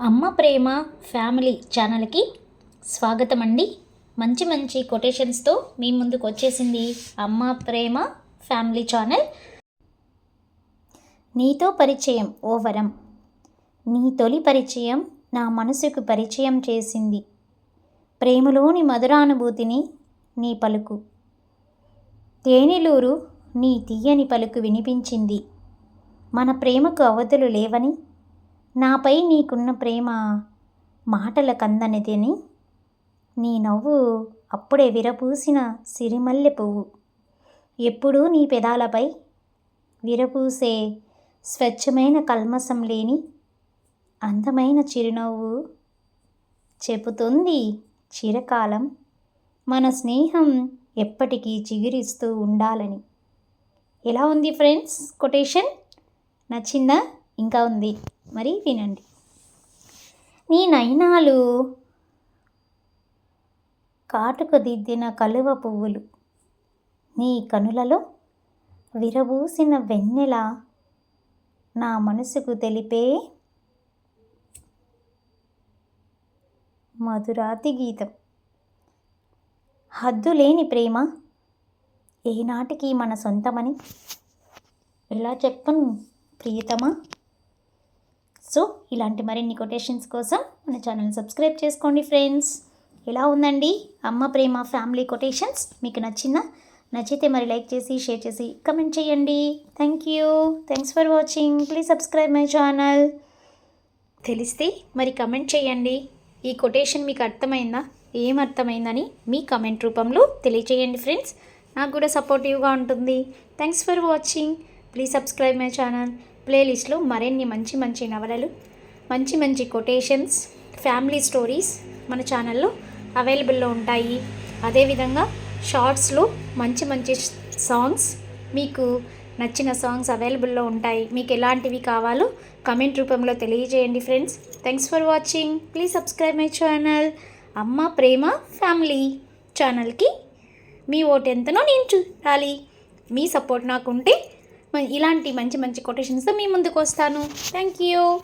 అమ్మ ప్రేమ ఫ్యామిలీ ఛానల్కి స్వాగతం అండి మంచి మంచి కొటేషన్స్తో మీ ముందుకు వచ్చేసింది అమ్మ ప్రేమ ఫ్యామిలీ ఛానల్. నీతో పరిచయం ఓ వరం. నీ తొలి పరిచయం నా మనసుకు పరిచయం చేసింది. ప్రేమలోని మధురానుభూతిని నీ పలుకు. తేనెలూరు నీ తీయని పలుకు వినిపించింది. మన ప్రేమకు అవధులు లేవని నాపై నీకున్న ప్రేమ మాటల కందనిదని నీ నవ్వు అప్పుడే విరపూసిన సిరిమల్లె పువ్వు. ఎప్పుడూ నీ పెదాలపై విరపూసే స్వచ్ఛమైన కల్మసం లేని అందమైన చిరునవ్వు చెబుతుంది చిరకాలం. మన స్నేహం ఎప్పటికీ చిగురిస్తూ ఉండాలని. ఎలా ఉంది ఫ్రెండ్స్? కొటేషన్? నచ్చిందా? ఇంకా ఉంది. మరి వినండి. నీ నయనాలు కాటుకు దిద్దిన కలువ పువ్వులు నీ కనులలో విరబూసిన వెన్నెల నా మనసుకు తెలిపే మధురాతి గీతం. హద్దులేని ప్రేమ ఏనాటికి మన సొంతమని? ఎలా చెప్పను ప్రియతమా? సో ఇలాంటి మరిన్ని కొటేషన్స్ కోసం మన ఛానల్ సబ్స్క్రైబ్ చేసుకోండి ఫ్రెండ్స్. ఎలా ఉందండి? అమ్మ ప్రేమ ఫ్యామిలీ కొటేషన్స్ మీకు నచ్చిందా నచ్చితే మరి లైక్ చేసి షేర్ చేసి కమెంట్ చేయండి. Thank you. Thanks for watching. Please subscribe my channel. తెలిస్తే మరి కమెంట్ చేయండి. ఈ కొటేషన్ మీకు అర్థమైందా? ఏం అర్థమైందని మీ కమెంట్ రూపంలో తెలియచేయండి ఫ్రెండ్స్. నాకు కూడా సపోర్టివ్గా ఉంటుంది. Thanks for watching. Please subscribe my channel. ప్లేలిస్ట్లో మరిన్ని మంచి మంచి నవలలు మంచి మంచి కొటేషన్స్ ఫ్యామిలీ స్టోరీస్ మన ఛానల్లో అవైలబుల్లో ఉంటాయి. అదేవిధంగా షార్ట్స్లో మంచి మంచి సాంగ్స్ మీకు నచ్చిన సాంగ్స్ అవైలబుల్లో ఉంటాయి. మీకు ఎలాంటివి కావాలో కమెంట్ రూపంలో తెలియజేయండి friends. Thanks for watching. Please subscribe my channel. అమ్మ ప్రేమ ఫ్యామిలీ ఛానల్కి మీ ఓటు ఎంతనో నేను చూడాలి మీ సపోర్ట్ నాకుంటే ఇలాంటి మంచి మంచి కొటేషన్స్తో మీ ముందుకు వస్తాను. Thank you